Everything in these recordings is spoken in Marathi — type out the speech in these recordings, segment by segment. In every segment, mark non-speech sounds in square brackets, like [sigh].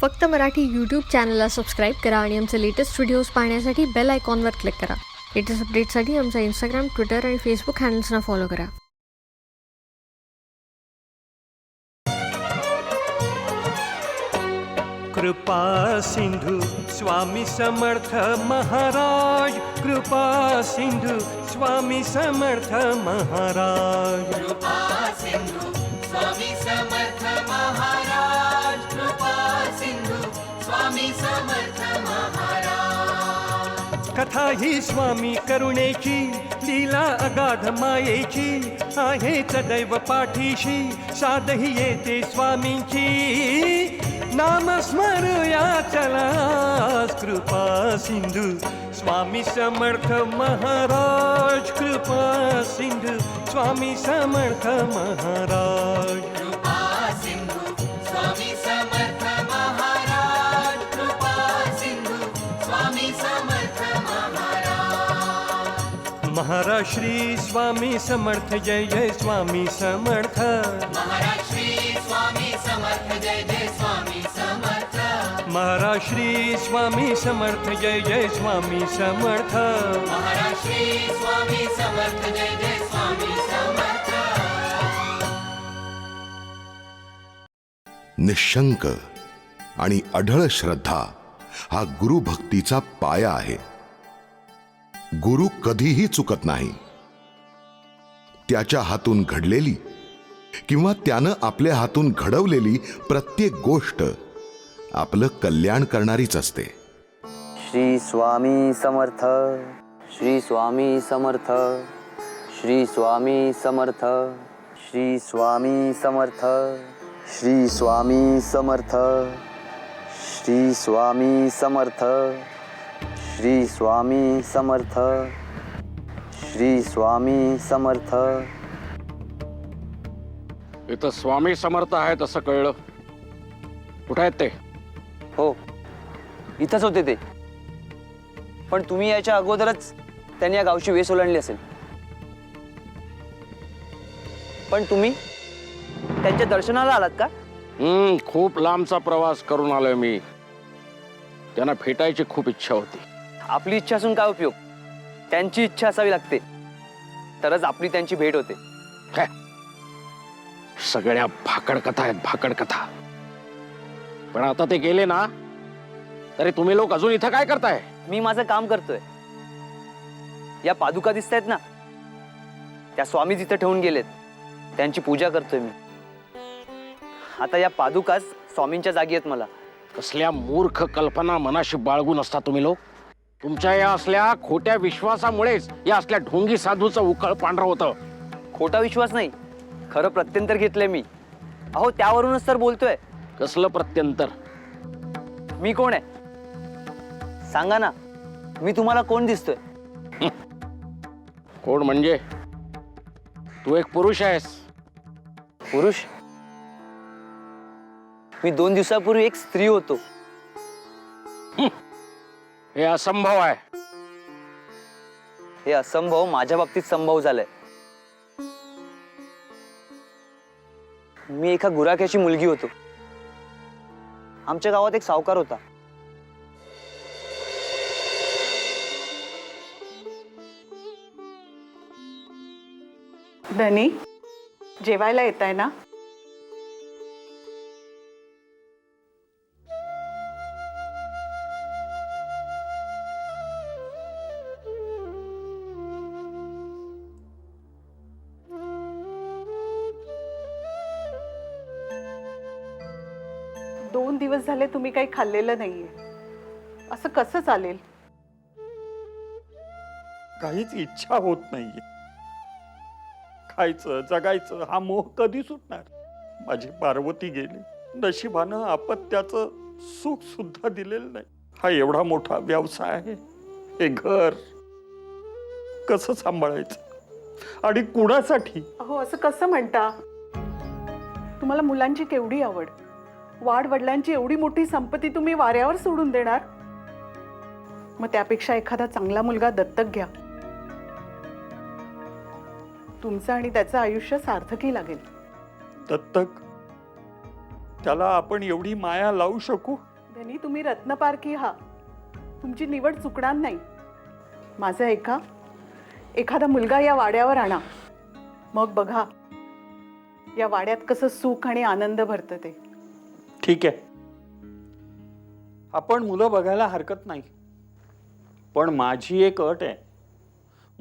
फक्त मराठी यूट्यूब चॅनलला सबस्क्राईब करा आणि आमचे लेटेस्ट व्हिडिओज पाहण्यासाठी बेल आयकॉनवर क्लिक करा. लेटेस्ट अपडेटसाठी आमचा इंस्टाग्राम ट्विटर आणि फेसबुक हँडल्सना फॉलो करा. कृपा सिंधू स्वामी समर्थ महाराज. कृपा सिंधू स्वामी समर्थ महाराज. कृपा सिंधू स्वामी समर्थ महाराज. कथा ही स्वामी करुणेची लीला अगाध मायेची आहे सदैव पाठीशी साधही येते स्वामींची. नाम स्मरूया चला कृपा सिंधू स्वामी समर्थ महाराज कृपा सिंधू स्वामी समर्थ महाराज. महाराज श्री स्वामी समर्थ जय जय स्वामी समर्थ. महाराज श्री स्वामी समर्थ जय जय स्वामी समर्थ. महाराज श्री स्वामी समर्थ जय जय स्वामी समर्थ. महाराज श्री स्वामी समर्थ जय जय स्वामी समर्थ. निशंक आणि अढळ श्रद्धा हा गुरुभक्तीचा पाया आहे. गुरु कधीही चुकत नाही. त्याच्या हातून घडलेली किंवा त्यानं आपल्या हातून घडवलेली प्रत्येक गोष्ट आपलं कल्याण करणारीच असते. श्री स्वामी समर्थ श्री स्वामी समर्थ श्री स्वामी समर्थ श्री स्वामी समर्थ श्री स्वामी समर्थ श्री स्वामी समर्थ. श्री स्वामी समर्थ। श्री स्वामी समर्थ। इथं स्वामी समर्थ आहेत असं कळलं. कुठे आहेत ते? हो इथंच होते ते. पण तुम्ही याच्या अगोदरच त्यांनी या गावची वेस ओलांडली असेल. पण तुम्ही त्यांच्या दर्शनाला आलात का? हम्म खूप लांबचा प्रवास करून आलोय मी. त्यांना भेटायची खूप इच्छा होती. आपली इच्छा असून काय उपयोग? त्यांची इच्छा असावी लागते. तरच आपली त्यांची भेट होते. काय सगळ्या भाकड कथा आहेत भाकड कथा. पण आता ते गेले ना तरी तुम्ही लोक अजून इथं काय करताय? मी माझं काम करतोय. या पादुका दिसत आहेत ना? त्या स्वामी जिथं ठेवून गेलेत त्यांची पूजा करतोय मी. आता या पादुकाच स्वामींच्या जागी आहेत मला. कसल्या मूर्ख कल्पना मनाशी बाळगून असता तुम्ही लोक? तुमच्या या असल्या खोट्या विश्वासामुळेच या असल्या ढोंगी साधूचं उकळ पांढरं होतं. खोटा विश्वास नाही. खरं प्रत्यंतर घेतलंय मी. अहो त्यावरूनच तर बोलतोय. कसलं प्रत्यंतर? मी कोण आहे? सांगा ना मी तुम्हाला कोण दिसतोय? कोण म्हणजे? तू एक पुरुष आहेस. पुरुष? मी दोन दिवसापूर्वी एक स्त्री होतो. हे असंभव आहे. हे असंभव माझ्या बाबतीत संभव झालंय. मी एका गुराख्याची मुलगी होतो. आमच्या गावात एक सावकार होता. धनी जेवायला येत आहे ना? दिवस झाले तुम्ही काही खाल्लेलं नाहीये. असं कसं चालेल? काहीच इच्छा होत नाहीये. खायचं जगायचं हा मोह कधी सुटणार? माझी पार्वती गेली. नशिबानं अपत्याचं सुख सुद्धा दिलेलं नाही. हा एवढा मोठा व्यवसाय आहे. हे घर कसं सांभाळायचं? आणि कुणासाठी? अहो असं कसं म्हणता? तुम्हाला मुलांची केवढी आवड? वाढ वडिलांची एवढी मोठी संपत्ती तुम्ही वाऱ्यावर सोडून देणार? मग त्यापेक्षा एखादा चांगला मुलगा दत्तक घ्या. तुमचं आणि त्याचं आयुष्य सार्थकी लागेल. दत्तक त्याला आपण एवढी माया लावू शकू? धनी तुम्ही रत्नपारखी हा. तुमची निवड चुकणार नाही. माझं ऐका एखादा मुलगा या वाड्यावर आणा. मग बघा या वाड्यात कसं सुख आणि आनंद भरतं ते. ठीक आहे. आपण मुलं बघायला हरकत नाही. पण माझी एक अट आहे.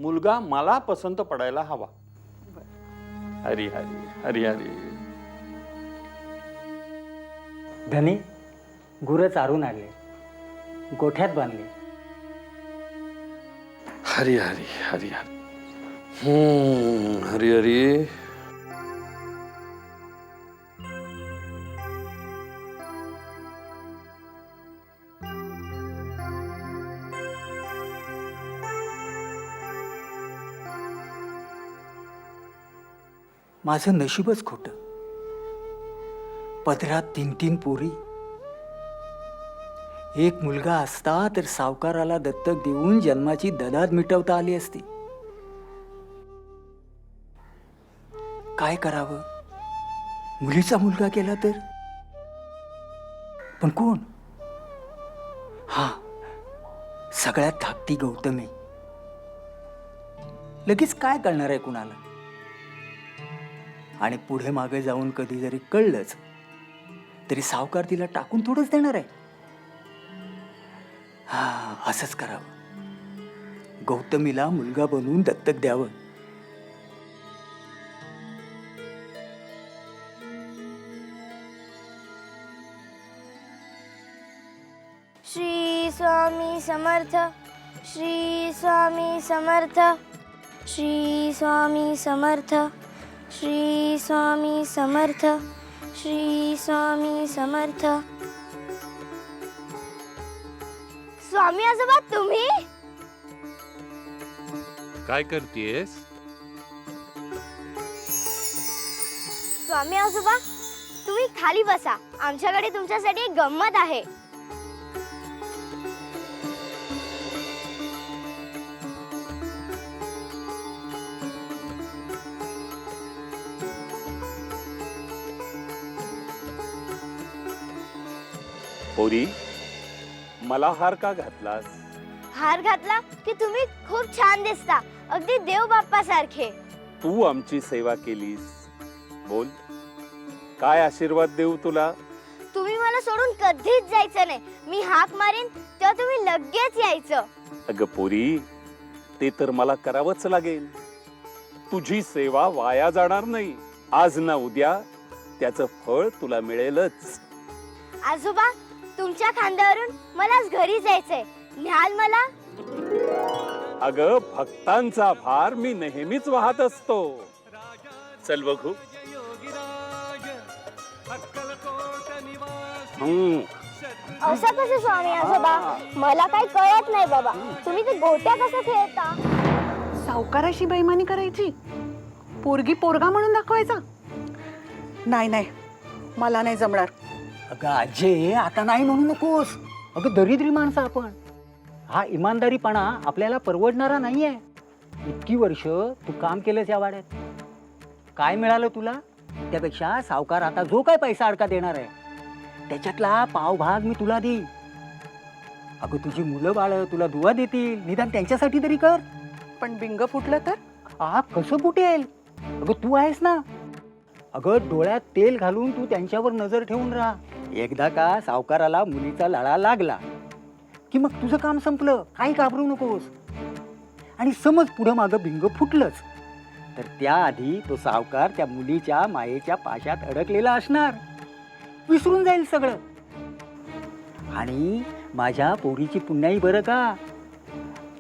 मुलगा मला पसंत पडायला हवा. हरी हरी हरी हरी. धनी गुरं चारून आणले. गोठ्यात बांधले. हरी हरी हरी हरी. हम्म, हरी हरी. माझं नशीबच खोट. पदरात तीन तीन पोरी. एक मुलगा असता तर सावकाराला दत्तक देऊन जन्माची ददात मिटवता आली असती. काय करावं? मुलीचा मुलगा केला तर? पण कोण? हा सगळ्यात धाकटी गौतमी. लगेच काय करणार आहे कुणाला? आणि पुढे मागे जाऊन कधी जरी कळलंच तरी सावकार तिला टाकून थोडंच देणार आहे. हा असंच करावं. गौतमीला मुलगा बनवून दत्तक द्यावं. श्री स्वामी समर्थ श्री स्वामी समर्थ श्री स्वामी समर्थ. श्री स्वामी समर्थ श्री स्वामी समर्थ. स्वामी आजोबा तुम्ही? काय करतेस? स्वामी आजोबा तुम्ही खाली बसा. आमच्याकडे तुमच्यासाठी एक गंमत आहे. पोरी मला हार का घातलास? हार घातला की तुम्ही खूप छान दिसता. अगदी देव बाप्पा सारखे तू आमची सेवा केलीस. बोल काय आशीर्वाद देऊ तुला? तुम्ही मला सोडून कधीच जायचं नाही. मी हाक मारीन तेव्हा तुम्ही लगेच यायचं. अगं पोरी ते तर मला करावंच लागेल. तुझी सेवा वाया जाणार नाही. आज ना उद्या त्याचं फळ तुला मिळेलच. आजोबा तुमच्या खांद्यावरून मलाच घरी जायचंय. न्याल मला. अगं भक्तांचा भार मी नेहमीच वाहत असतो. चल बघू. हम्म. असं कसं स्वामी आजोबा? मला काही कळत नाही बाबा. तुम्ही ते गोट्या कसं खेळता? सावकाराशी बैमानी करायची? पोरगी पोरगा म्हणून दाखवायचा? नाही नाही. मला नाही जमणार. अगं आजे आता नाही म्हणू नकोस. अगं दरिद्री माणसं आपण. हा इमानदारीपणा आपल्याला परवडणारा नाहीये. इतकी वर्ष तू काम केलंस या वाड्यात. काय मिळालं तुला? त्यापेक्षा सावकार आता जो काय पैसा अडका देणार आहे त्याच्यातला पावभाग मी तुला देईन. अगं तुझी मुलं बाळ तुला दुवा देतील. निदान त्यांच्यासाठी तरी कर. पण बिंग फुटलं तर? आ कसं फुटेल? अगं तू आहेस ना. अगं डोळ्यात तेल घालून तू त्यांच्यावर नजर ठेवून राहा. एकदा का सावकाराला मुलीचा लळा लागला की मग तुझं काम संपलं. काही घाबरू नकोस. आणि समज पुढं मागं भिंग फुटलंच तर त्याआधी तो सावकार त्या मुलीच्या मायेच्या पाशात अडकलेला असणार. विसरून जाईल सगळं. आणि माझ्या पोरीची पुण्याई बरं का?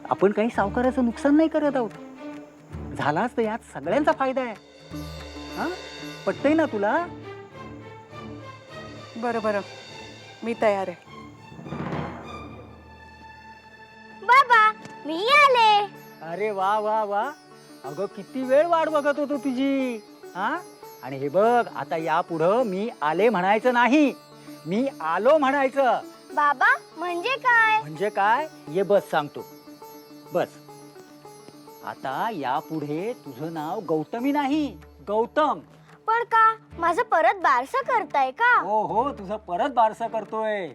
आपण काही सावकाराचं नुकसान नाही करत आहोत. झालाच तर यात सगळ्यांचा फायदा आहे. हा? पटतंय ना तुला? बरं बरं. मी तयार आहे. बाबा मी आले. अरे वा वा वा. अगं किती वेळ वाट बघत होतो तुझी हा? आणि हे बघ आता यापुढं मी आले म्हणायचं नाही. मी आलो म्हणायचं. बाबा म्हणजे काय? म्हणजे काय? ये बस सांगतो. बस. आता यापुढे तुझं नाव गौतमी नाही गौतम. पण का? माझं परत बारसं करताय का? हो हो तुझं परत बारसं करतोय.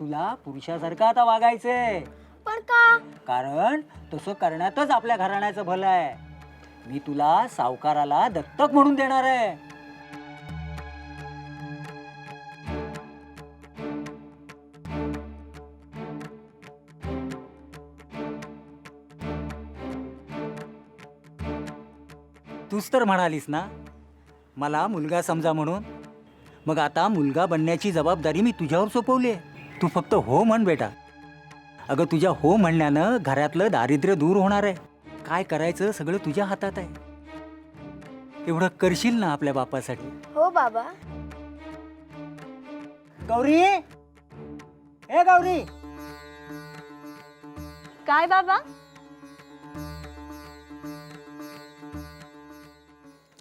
तुला पुरुषासारखं आता वागायचंय. पण का? कारण तसं करण्यातच आपल्या घराण्याचं भलं आहे. मी तुला सावकाराला दत्तक म्हणून देणार आहे. तूच तर म्हणालीस ना मला मुलगा समजा म्हणून. मग आता मुलगा बनण्याची जबाबदारी मी तुझ्यावर सोपवली आहे. तू फक्त हो म्हण बेटा. अगं तुझ्या हो म्हणण्यानं घरातलं दारिद्र्य दूर होणार आहे. काय करायचं सगळं तुझ्या हातात आहे. एवढं करशील ना आपल्या बापासाठी. हो बाबा. गौरी! ए गौरी! काय बाबा?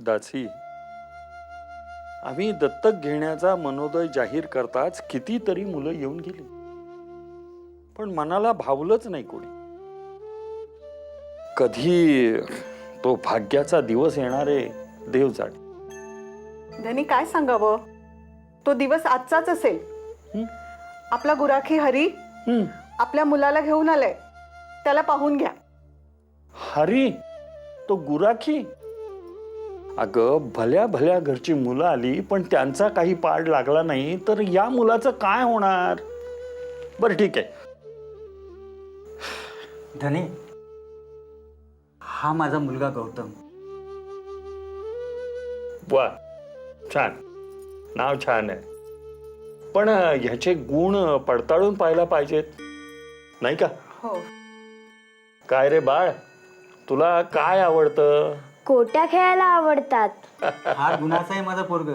दासी आम्ही दत्तक घेण्याचा मनोदय जाहीर करताच कितीतरी मुलं येऊन गेली. पण मनाला भावलंच नाही कोणी. कधी तो भाग्याचा दिवस येणारे देव जाणे. धनी काय सांगावं? तो दिवस आजचाच असेल? आपला गुराखी हरी आपल्या मुलाला घेऊन आलाय. त्याला पाहून घ्या. हरी? तो गुराखी? अगं भल्या भल्या घरची मुलं आली पण त्यांचा काही पाड लागला नाही तर या मुलाचं काय होणार? बरं ठीक आहे. धने हा माझा मुलगा गौतम. वा छान. नाव छान आहे. पण अं, ह्याचे गुण पडताळून पाहायला पाहिजेत. नाही का? हो. काय रे बाळ? तुला काय आवडतं? कोट्या खेळायला आवडतात. हा गुणाचा आहे माझा पोरग.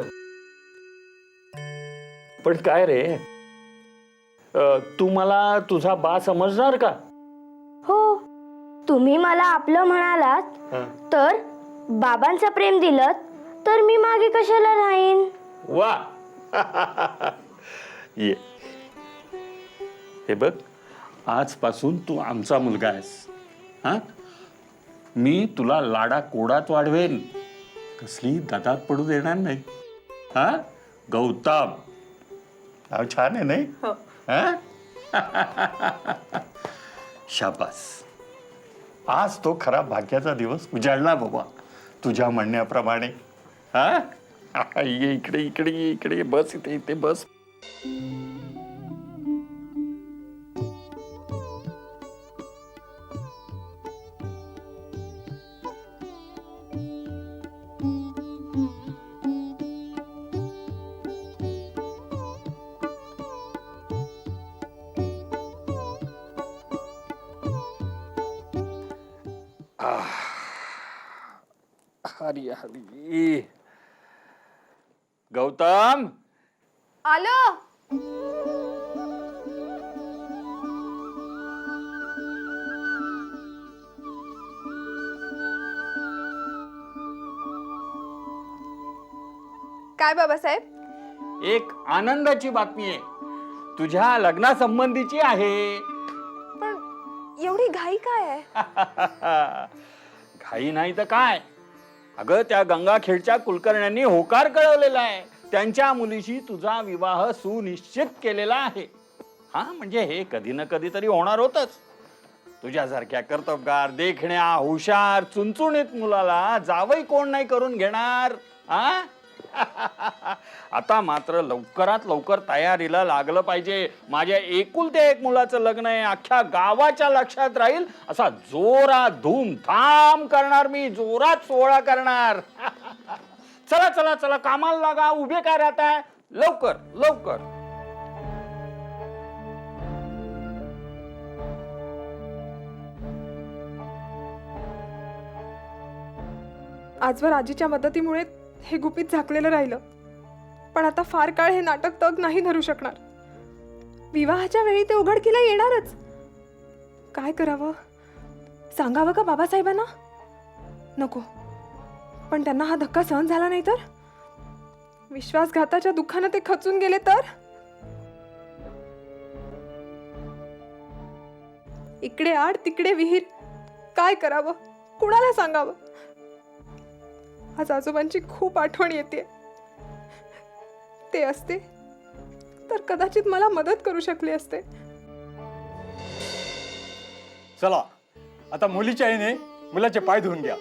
पण काय रे? अं, तू मला तुझा बा समजणार का? हो. तुम्ही मला आपलं म्हणालात हं. तर बाबांचं प्रेम दिलं तर मी मागे कशाला राहीन? वा. ये. हे बघ आजपासून तू आमचा मुलगा आहेस. हा? मी तुला लाडा कोडात वाढवेन. कसली दातात पडू देणार नाही. हा? गौतम. नाव छान आहे नाही? हो. हा? [laughs] शाबास. आज तो खरा भाग्याचा दिवस उजाडला बाबा. तुझ्या म्हणण्याप्रमाणे. हा? [laughs] ये इकडे इकडे ये इकडे. बस इथे इथे बस. गौतम आलो काय बाबासाहेब एक आनंदाची बातमी आहे. तुझ्या लग्नासंबंधीची आहे. पण एवढी घाई काय आहे? [laughs] घाई नाही तर काय? अगं त्या गंगाखेडच्या कुलकर्ण्यांनी होकार कळवलेला आहे. त्यांच्या मुलीशी तुझा विवाह सुनिश्चित केलेला आहे. हा म्हणजे हे कधी ना कधी तरी होणार होतच. तुझ्यासारख्या कर्तबगार देखण्या हुशार चुणचुणीत मुलाला जावई कोण नाही करून घेणार हा [laughs] आता मात्र लवकरात लवकर तयारीला लागलं पाहिजे. माझ्या एकुलत्या एक मुलाचं लग्न आहे अख्ख्या गावाच्या लक्षात राहील. असा जोरात धूमधाम करणार मी जोरात सोहळा करणार. [laughs] चला चला चला कामाला लागा उभे काय राहताय लवकर लवकर. आजवर आजीच्या मदतीमुळे हे गुपित झाकलेलं राहिलं. पण आता फार काळ हे नाटक तग नाही धरू शकणार. विवाहाच्या वेळी ते उघडकीला येणारच. काय करावं? सांगावं का बाबासाहेबांना? नको. पण त्यांना हा धक्का सहन झाला नाही तर? विश्वासघाताच्या दुःखानं ते खचून गेले तर? इकडे आड तिकडे विहीर. काय करावं? कुणाला सांगावं? आज आजोबांची खूप आठवण येते. ते असते तर कदाचित मला मदत करू शकले असते. चला आता मुलीच्या आईने मुलाचे पाय धुवून घ्या.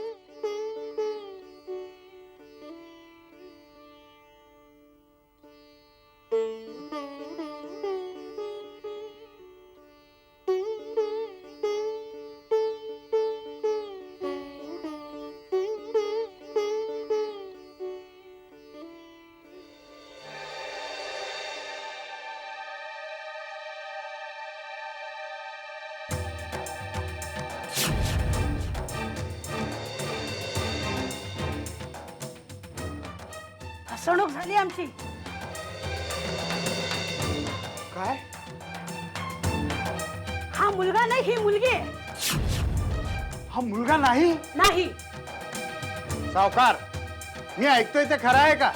फसवणूक झाली आमची. काय? हा मुलगा नाही ही मुलगी. आहे हा मुलगा नाही? नाही. सावकार मी ऐकतोय ते खरं आहे का?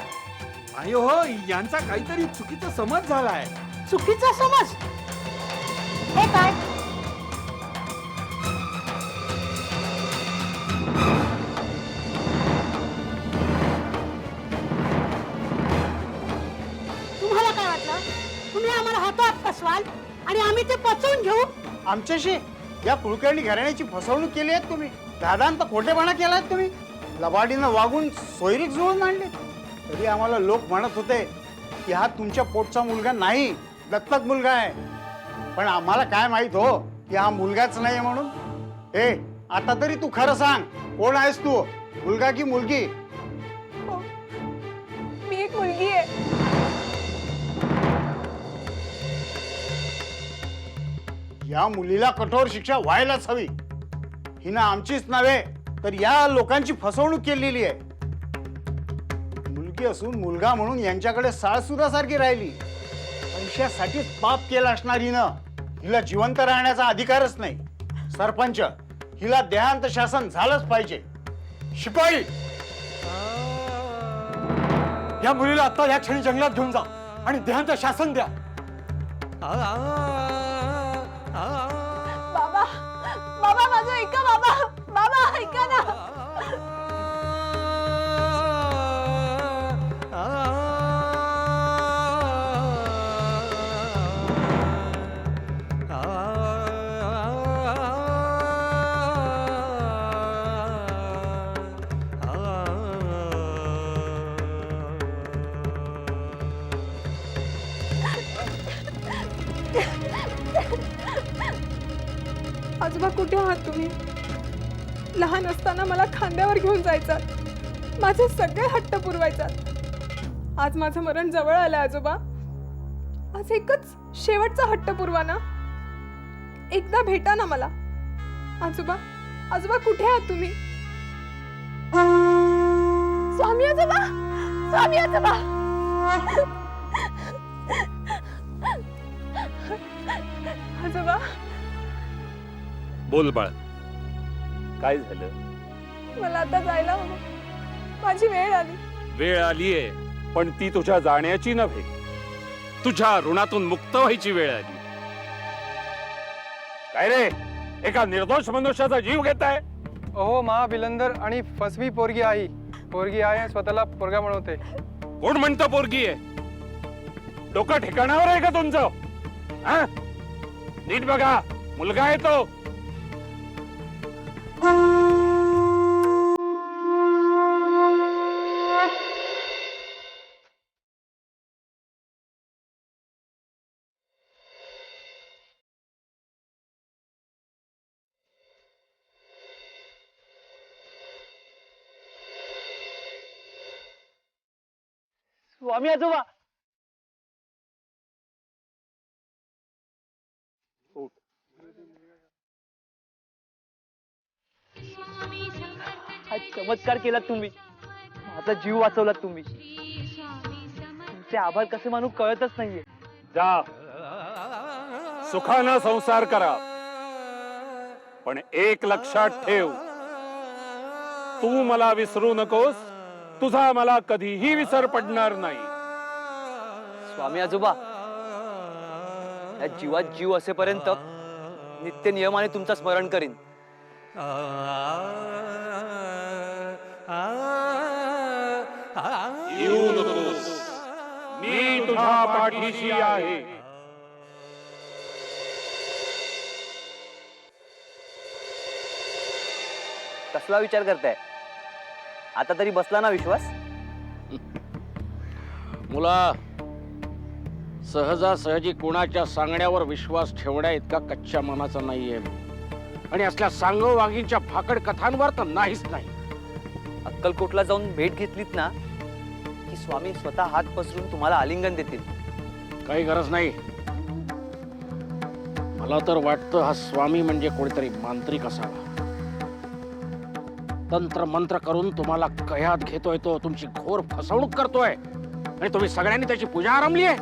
नाही हो यांचा काहीतरी चुकीचा समज झालाय. चुकीचा समज? हे काय? आम्ही ते पचवून घेऊ. आमच्याशी या कुलकर्णी घराण्याची फसवणूक केली आहे तुम्ही. दादांत खोटेपणा केलाय तुम्ही. लबाडीनं वागून सोयरीक जुळून मांडले तरी आम्हाला लोक म्हणत होते की हा तुमच्या पोटचा मुलगा नाही दत्तक मुलगा आहे. पण आम्हाला काय माहीत हो की हा मुलगाच नाही म्हणून? ए आता तरी तू खरं सांग कोण आहेस तू? मुलगा की मुलगी? हो. मी एक मुलगी आहे. या मुलीला कठोर शिक्षा व्हायलाच हवी. हिनं आमचीच नव्हे तर या लोकांची फसवणूक केलेली आहे. मुलगी असून मुलगा म्हणून यांच्याकडे साळसुरासारखी राहिली. पैशासाठीच पाप केला असणार हिनं. हिला जिवंत राहण्याचा अधिकारच नाही. सरपंच हिला देहांत शासन झालंच पाहिजे. शिपाई! या मुलीला आता या क्षणी जंगलात घेऊन जा आणि देहांत शासन द्या. बाबा बाबा माझं ऐका बाबा बाबा ऐका ना कुठे आहात तुम्ही. लहान असताना मला खांद्यावर घेऊन जायचा. माझे सगळे हट्ट पुरवायचा. आज माझं मरण जवळ आलं आजोबा. आज एकच शेवटचा हट्ट पुरवा ना. एकदा भेटा ना मला. आजोबा आजोबा कुठे आहात तुम्ही? स्वामी आजोबा स्वामी आजोबा. आजोबा बोल बाळ. काय झालं? मला आता जायला हवं. माझी वेळ आली. वेळ आलीये पण ती तुझ्या जाण्याची नव्हे. तुझ्या ऋणातून मुक्त व्हायची वेळ आली. काय रे? एका निर्दोष मनुष्याचा जीव घेत आहे अहो मा बिलंदर आणि फसवी पोरगी आई. पोरगी आहे आणि स्वतःला पोरगा म्हणवते. कोण म्हणतं पोरगी आहे? डोकं ठिकाणावर आहे का तुमचं? हा? नीट बघा मुलगा आहे तो. स्वामी आजोबा चमत्कार केलात तुम्ही. माझा जीव वाचवलात तुम्ही. तुमचे आभार कसे मानू कळतच नाहीये. जा. सुखानं संसार करा. पण एक लक्षात ठेव. तू मला विसरू नकोस. तुझा मला कधीही विसर पडणार नाही. स्वामी आजोबा या जीवात जीव असेपर्यंत नित्य नियमाने तुमचं स्मरण करीन. मी तुझ्या पाठीशी आहे कसला विचार करताय. आता तरी बसला ना विश्वास? मुला सहजासहजी कुणाच्या सांगण्यावर विश्वास ठेवण्या इतका कच्च्या मनाचा नाहीये. आणि असल्या सांगो वाघींच्या फाकड कथांवर तर नाहीच नाही. अक्कलकोटला जाऊन भेट घेतलीत ना की स्वामी स्वतः हात पसरून तुम्हाला आलिंगन देतील. काही गरज नाही. मला तर वाटतं हा स्वामी म्हणजे कोणीतरी मांत्रिक असावा. तंत्र मंत्र करून तुम्हाला कयात घेतोय तो तुमची घोर फसवणूक करतोय. आणि तुम्ही सगळ्यांनी त्याची पूजा आरंभली आहे.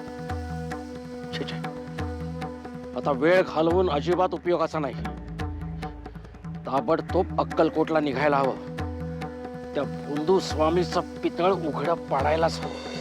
छे, छे. आता वेळ घालवून अजिबात उपयोगाचा नाही. ताबडतोब अक्कलकोटला निघायला हवं. त्या बुंदू स्वामीचं पितळ उघडं पाडायलाच हवं.